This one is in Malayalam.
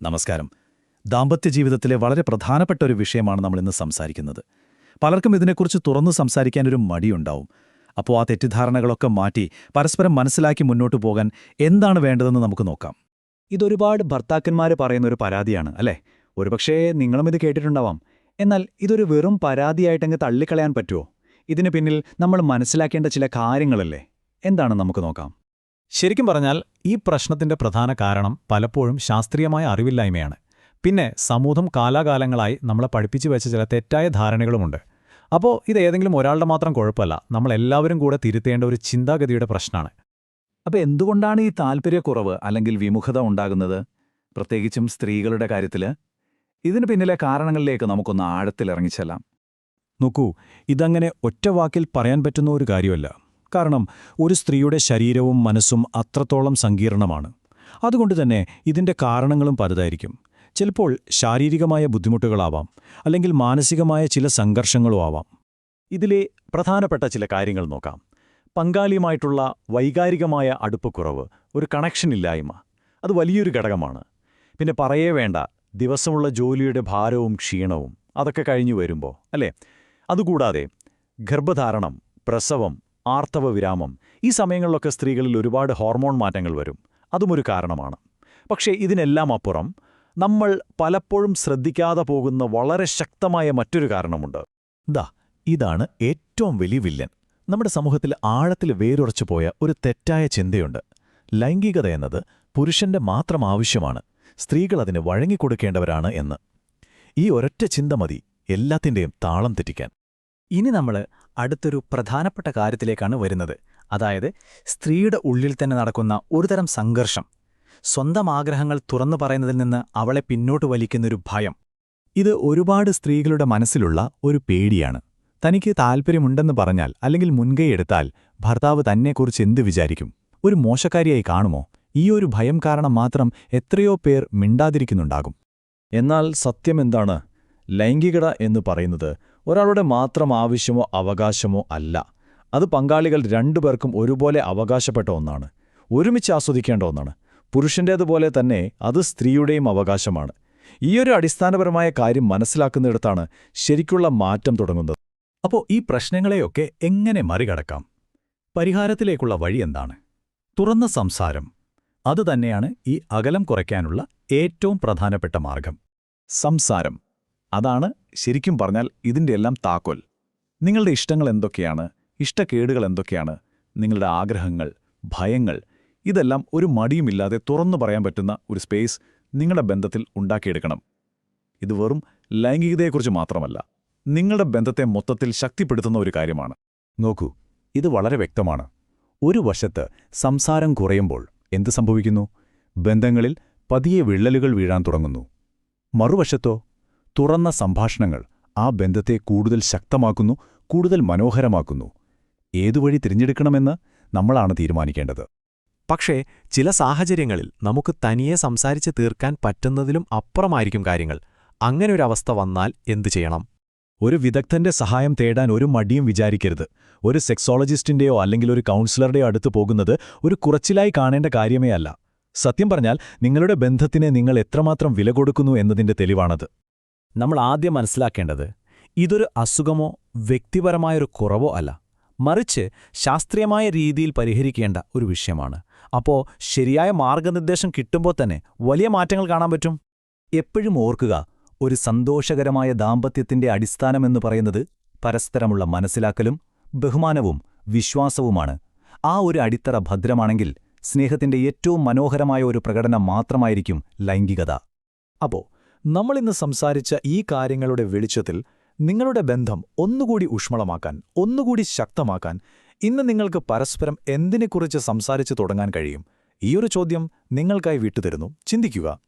നമസ്കാരം. ദാമ്പത്യ ജീവിതത്തിലെ വളരെ പ്രധാനപ്പെട്ട ഒരു വിഷയമാണ് നമ്മൾ ഇന്ന് സംസാരിക്കുന്നത്. പലർക്കും ഇതിനെക്കുറിച്ച് തുറന്നു സംസാരിക്കാനൊരു മടിയുണ്ടാവും. അപ്പോൾ ആ തെറ്റിദ്ധാരണകളൊക്കെ മാറ്റി പരസ്പരം മനസ്സിലാക്കി മുന്നോട്ടു പോകാൻ എന്താണ് വേണ്ടതെന്ന് നമുക്ക് നോക്കാം. ഇതൊരുപാട് ഭർത്താക്കന്മാർ പറയുന്ന ഒരു പരാതിയാണ് അല്ലേ? ഒരുപക്ഷേ നിങ്ങളും ഇത് കേട്ടിട്ടുണ്ടാവാം. എന്നാൽ ഇതൊരു വെറും പരാതിയായിട്ടങ്ങ് തള്ളിക്കളയാൻ പറ്റുമോ ഇതിന് പിന്നിൽ നമ്മൾ മനസ്സിലാക്കേണ്ട ചില കാര്യങ്ങളല്ലേ? എന്താണ് നമുക്ക് നോക്കാം. ശരിക്കും പറഞ്ഞാൽ ഈ പ്രശ്നത്തിന്റെ പ്രധാന കാരണം പലപ്പോഴും ശാസ്ത്രീയമായ അറിവില്ലായ്മയാണ്. പിന്നെ സമൂഹം കാലാകാലങ്ങളായി നമ്മളെ പഠിപ്പിച്ചു വെച്ച ചില തെറ്റായ ധാരണകളുമുണ്ട്. അപ്പോൾ ഇത് ഏതെങ്കിലും ഒരാളുടെ മാത്രം കുഴപ്പമല്ല നമ്മളെല്ലാവരും കൂടെ തിരുത്തേണ്ട ഒരു ചിന്താഗതിയുടെ പ്രശ്നമാണ്. അപ്പോൾ എന്തുകൊണ്ടാണ് ഈ താൽപ്പര്യക്കുറവ് അല്ലെങ്കിൽ വിമുഖത ഉണ്ടാകുന്നത്? പ്രത്യേകിച്ചും സ്ത്രീകളുടെ കാര്യത്തിൽ ഇതിന് പിന്നിലെ കാരണങ്ങളിലേക്ക് നമുക്കൊന്ന് ആഴത്തിലിറങ്ങിച്ചെല്ലാം നോക്കൂ ഇതങ്ങനെ ഒറ്റ വാക്കിൽ പറയാൻ പറ്റുന്ന ഒരു കാര്യമല്ല. കാരണം ഒരു സ്ത്രീയുടെ ശരീരവും മനസ്സും അത്രത്തോളം സങ്കീർണമാണ്. അതുകൊണ്ട് തന്നെ ഇതിന്റെ കാരണങ്ങളും പലതായിരിക്കും. ചിലപ്പോൾ ശാരീരികമായ ബുദ്ധിമുട്ടുകളാവാം അല്ലെങ്കിൽ മാനസികമായ ചില സംഘർഷങ്ങളും ആവാം. ഇതിലെ പ്രധാനപ്പെട്ട ചില കാര്യങ്ങൾ നോക്കാം. പങ്കാളിയുമായിട്ടുള്ള വൈകാരികമായ അടുപ്പക്കുറവ് ഒരു കണക്ഷനില്ലായ്മ അത് വലിയൊരു ഘടകമാണ്. പിന്നെ പറയേ വേണ്ട ദിവസമുള്ള ജോലിയുടെ ഭാരവും ക്ഷീണവും അതൊക്കെ കഴിഞ്ഞു വരുമ്പോൾ അല്ലേ? അതുകൂടാതെ ഗർഭധാരണം പ്രസവം ആർത്തവ വിരാമം ഈ സമയങ്ങളിലൊക്കെ സ്ത്രീകളിൽ ഒരുപാട് ഹോർമോൺ മാറ്റങ്ങൾ വരും. അതുമൊരു കാരണമാണ്. പക്ഷേ ഇതിനെല്ലാം അപ്പുറം നമ്മൾ പലപ്പോഴും ശ്രദ്ധിക്കാതെ പോകുന്ന വളരെ ശക്തമായ മറ്റൊരു കാരണമുണ്ട്. ദാ ഇതാണ് ഏറ്റവും വലിയ വില്ലൻ. നമ്മുടെ സമൂഹത്തിൽ ആഴത്തിൽ വേരുറച്ചു പോയ ഒരു തെറ്റായ ചിന്തയുണ്ട്. ലൈംഗികത എന്നത് പുരുഷന്റെ മാത്രം ആവശ്യമാണ്. സ്ത്രീകൾ അതിന് വഴങ്ങിക്കൊടുക്കേണ്ടവരാണ് എന്ന്. ഈ ഒരൊറ്റ ചിന്ത മതി എല്ലാത്തിന്റെയും താളം തെറ്റിക്കാൻ. ഇനി നമ്മൾ അടുത്തൊരു പ്രധാനപ്പെട്ട കാര്യത്തിലേക്കാണ് വരുന്നത്. അതായത് സ്ത്രീയുടെ ഉള്ളിൽ തന്നെ നടക്കുന്ന ഒരുതരം സംഘർഷം. സ്വന്തം ആഗ്രഹങ്ങൾ തുറന്നു പറയുന്നതിൽ നിന്ന് അവളെ പിന്നോട്ട് വലിക്കുന്നൊരു ഭയം. ഇത് ഒരുപാട് സ്ത്രീകളുടെ മനസ്സിലുള്ള ഒരു പേടിയാണ്. തനിക്ക് താൽപ്പര്യമുണ്ടെന്ന് പറഞ്ഞാൽ അല്ലെങ്കിൽ മുൻകൈയെടുത്താൽ ഭർത്താവ് തന്നെക്കുറിച്ച് എന്ത് വിചാരിക്കും? ഒരു മോശക്കാരിയായി കാണുമോ? ഈ ഒരു ഭയം കാരണം മാത്രം എത്രയോ പേർ മിണ്ടാതിരിക്കുന്നുണ്ടാകും. എന്നാൽ സത്യമെന്താണ് ലൈംഗികത എന്ന് പറയുന്നത് ഒരാളുടെ മാത്രം ആവശ്യമോ അവകാശമോ അല്ല. അത് പങ്കാളികൾ രണ്ടുപേർക്കും ഒരുപോലെ അവകാശപ്പെട്ട ഒന്നാണ്. ഒരുമിച്ച് ആസ്വദിക്കേണ്ട ഒന്നാണ്. പുരുഷന്റേതുപോലെ തന്നെ അത് സ്ത്രീയുടെയും അവകാശമാണ്. ഈയൊരു അടിസ്ഥാനപരമായ കാര്യം മനസ്സിലാക്കുന്നിടത്താണ് ശരിക്കുള്ള മാറ്റം തുടങ്ങുന്നത്. അപ്പോൾ ഈ പ്രശ്നങ്ങളെയൊക്കെ എങ്ങനെ മറികടക്കാം? പരിഹാരത്തിലേക്കുള്ള വഴി എന്താണ്? തുറന്ന സംസാരം. അതുതന്നെയാണ് ഈ അകലം കുറയ്ക്കാനുള്ള ഏറ്റവും പ്രധാനപ്പെട്ട മാർഗം. സംസാരം. അതാണ് ശരിക്കും പറഞ്ഞാൽ ഇതിന്റെ എല്ലാം താക്കോൽ. നിങ്ങളുടെ ഇഷ്ടങ്ങൾ എന്തൊക്കെയാണ്? ഇഷ്ടക്കേടുകൾ എന്തൊക്കെയാണ്? നിങ്ങളുടെ ആഗ്രഹങ്ങൾ ഭയങ്ങൾ ഇതെല്ലാം ഒരു മടിയുമില്ലാതെ തുറന്നു പറയാൻ പറ്റുന്ന ഒരു സ്പേസ് നിങ്ങളുടെ ബന്ധത്തിൽ ഉണ്ടാക്കിയെടുക്കണം. ഇത് വെറും ലൈംഗികതയെക്കുറിച്ച് മാത്രമല്ല നിങ്ങളുടെ ബന്ധത്തെ മൊത്തത്തിൽ ശക്തിപ്പെടുത്തുന്ന ഒരു കാര്യമാണ്. നോക്കൂ ഇത് വളരെ വ്യക്തമാണ്. ഒരു വശത്ത് സംസാരം കുറയുമ്പോൾ എന്ത് സംഭവിക്കുന്നു? ബന്ധങ്ങളിൽ പതിയെ വിള്ളലുകൾ വീഴാൻ തുടങ്ങുന്നു. മറുവശത്തോ തുറന്ന സംഭാഷണങ്ങൾ ആ ബന്ധത്തെ കൂടുതൽ ശക്തമാക്കുന്നു കൂടുതൽ മനോഹരമാക്കുന്നു. ഏതുവഴി തിരഞ്ഞെടുക്കണമെന്ന് നമ്മളാണ് തീരുമാനിക്കേണ്ടത്. പക്ഷേ ചില സാഹചര്യങ്ങളിൽ നമുക്ക് തനിയെ സംസാരിച്ച് തീർക്കാൻ പറ്റുന്നതിലും അപ്പുറമായിരിക്കും കാര്യങ്ങൾ. അങ്ങനൊരവസ്ഥ വന്നാൽ എന്തു ചെയ്യണം? ഒരു വിദഗ്ധന്റെ സഹായം തേടാൻ ഒരു മടിയും വിചാരിക്കരുത്. ഒരു സെക്സോളജിസ്റ്റിന്റെയോ അല്ലെങ്കിൽ ഒരു കൗൺസിലറുടെയോ അടുത്ത് പോകുന്നത് ഒരു കുറച്ചിലായി കാണേണ്ട കാര്യമേ അല്ല. സത്യം പറഞ്ഞാൽ നിങ്ങളുടെ ബന്ധത്തിനെ നിങ്ങൾ എത്രമാത്രം വില കൊടുക്കുന്നു എന്നതിന്റെ തെളിവാണത്. നമ്മൾ ആദ്യം മനസ്സിലാക്കേണ്ടത് ഇതൊരു അസുഖമോ വ്യക്തിപരമായൊരു കുറവോ അല്ല. മറിച്ച് ശാസ്ത്രീയമായ രീതിയിൽ പരിഹരിക്കേണ്ട ഒരു വിഷയമാണ്. അപ്പോൾ ശരിയായ മാർഗനിർദ്ദേശം കിട്ടുമ്പോൾ തന്നെ വലിയ മാറ്റങ്ങൾ കാണാൻ പറ്റും? എപ്പോഴും ഓർക്കുക ഒരു സന്തോഷകരമായ ദാമ്പത്യത്തിന്റെ അടിസ്ഥാനമെന്ന് പറയുന്നത് പരസ്പരമുള്ള മനസ്സിലാക്കലും ബഹുമാനവും വിശ്വാസവുമാണ്. ആ ഒരു അടിത്തറ ഭദ്രമാണെങ്കിൽ സ്നേഹത്തിന്റെ ഏറ്റവും മനോഹരമായ ഒരു പ്രകടനം മാത്രമായിരിക്കും ലൈംഗികത. അപ്പോ നമ്മളിന്ന് സംസാരിച്ച ഈ കാര്യങ്ങളുടെ വെളിച്ചത്തിൽ നിങ്ങളുടെ ബന്ധം ഒന്നുകൂടി ഊഷ്മളമാക്കാൻ ഒന്നുകൂടി ശക്തമാക്കാൻ ഇന്ന് നിങ്ങൾക്ക് പരസ്പരം എന്തിനെക്കുറിച്ച് സംസാരിച്ചു തുടങ്ങാൻ കഴിയും? ഈയൊരു ചോദ്യം നിങ്ങൾക്കായി വിട്ടുതരുന്നു. ചിന്തിക്കുക.